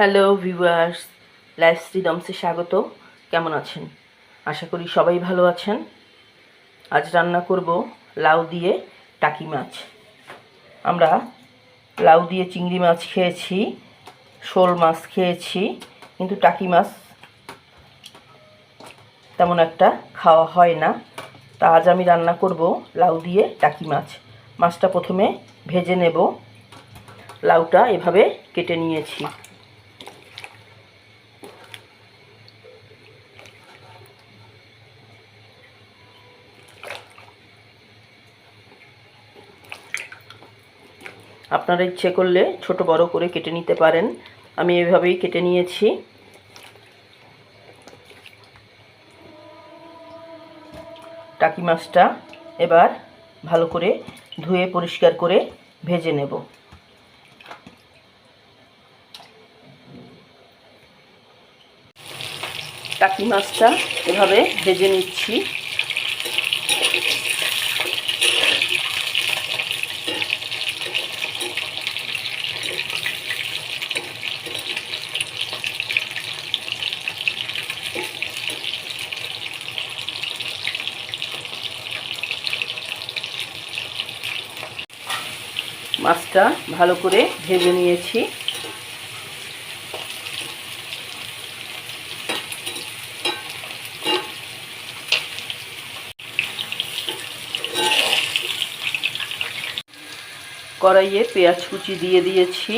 Hello viewers life ফ্রিডমসে স্বাগত কেমন আছেন? আশা করি সবাই ভালো আছেন। আজ রান্না করব লাউ দিয়ে টাকি মাছ। আমরা লাউ দিয়ে চিংড়ি মাছ খেয়েছি, শোল মাছ খেয়েছি, কিন্তু টাকি মাছ তেমন একটা খাওয়া হয় না। তা আজ আমি রান্না করব লাউ দিয়ে টাকি মাছ। মাছটা প্রথমে ভেজে নেব। লাউটা এভাবে কেটে নিয়েছি। আপনারা ইচ্ছে করলে ছোট বড় করে কেটে নিতে পারেন। আমি এভাবেই কেটে নিয়েছি। টাকি মাছটা এবার ভালো করে ধুয়ে পরিষ্কার করে ভেজে নেব। টাকি মাছটা এভাবে ভেজে নিচ্ছি। মাছটা ভালো করে ভেজে নিয়েছি। কড়াইয়ে পেঁয়াজ কুচি দিয়ে দিয়েছি।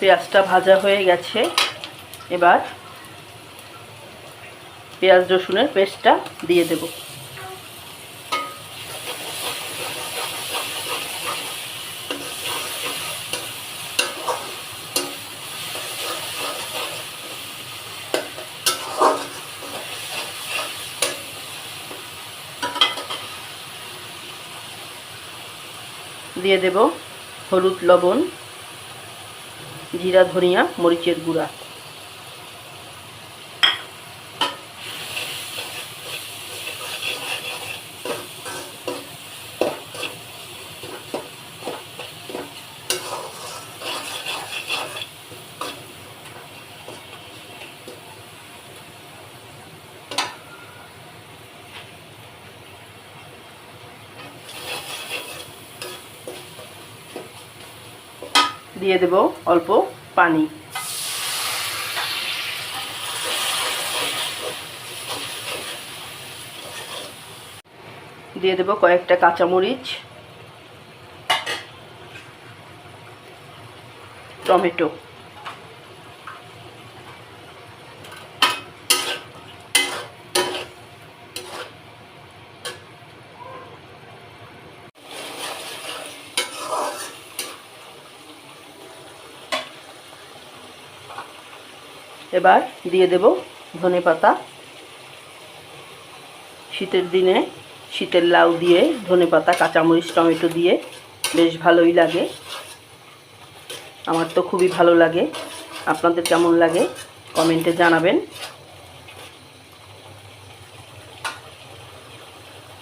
পেঁয়াজটা ভাজা হয়ে গেছে। এবার পেঁয়াজ রসুনের পেস্টটা দিয়ে দেব। দিয়ে দেব হলুদ লবণ। জিরা ধনিয়া মরিচের গুঁড়া। দিয়ে দেব অল্প পানি। দিয়ে দেব কয়েকটা কাঁচামরিচ টমেটো। এবার দিয়ে দেব ধনে পাতা। শীতের দিনে শীতের লাউ দিয়ে ধনে পাতা, কাঁচামরিচ, টমেটো দিয়ে বেশ ভালোই লাগে। আমার তো খুবই ভালো লাগে। আপনাদের কেমন লাগে কমেন্টে জানাবেন।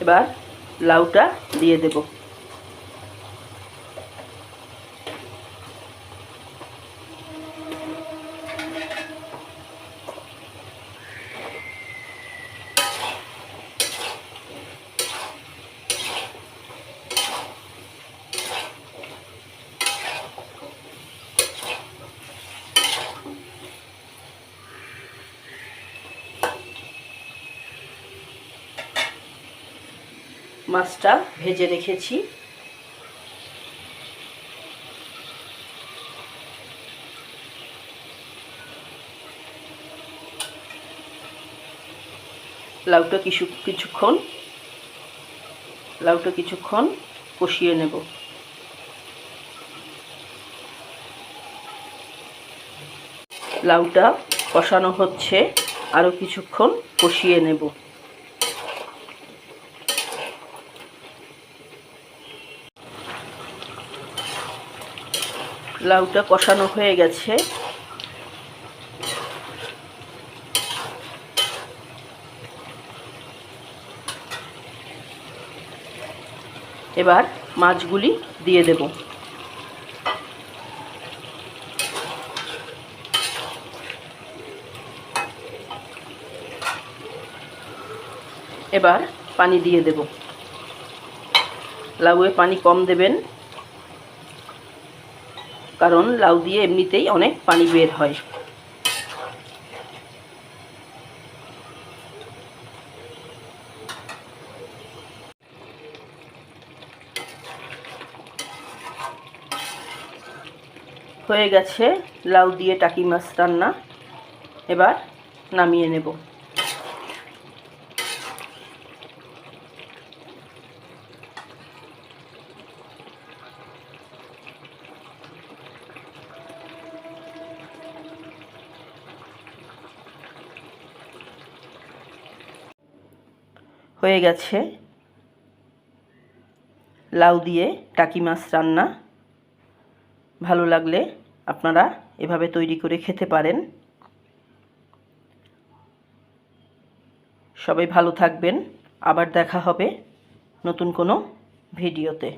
এবার লাউটা দিয়ে দেবো। মাছটা ভেজে রেখেছি। লাউটা কিছু, কিছুক্ষণ, লাউটা কিছুক্ষণ কষিয়ে নেব। লাউটা কষানো হচ্ছে আরও কিছুক্ষণ কষিয়ে নেব। লাউটা কষানো হয়ে গেছে। এবার মাছগুলি দিয়ে দেব। এবার পানি দিয়ে দেব। লাউয়ে পানি কম দেবেন। কারণ লাউ দিয়ে এমনিতেই অনেক পানি বের হয়। হয়ে গেছে লাউ দিয়ে টাকি মাছ রান্না। এবার নামিয়ে নেব। হয়ে গেছে। লাউ দিয়ে টাকি মাছ রান্না। ভালো লাগলে আপনারা এভাবে তৈরি করে খেতে পারেন। সবাই ভালো থাকবেন। আবার দেখা হবে নতুন কোনো ভিডিওতে।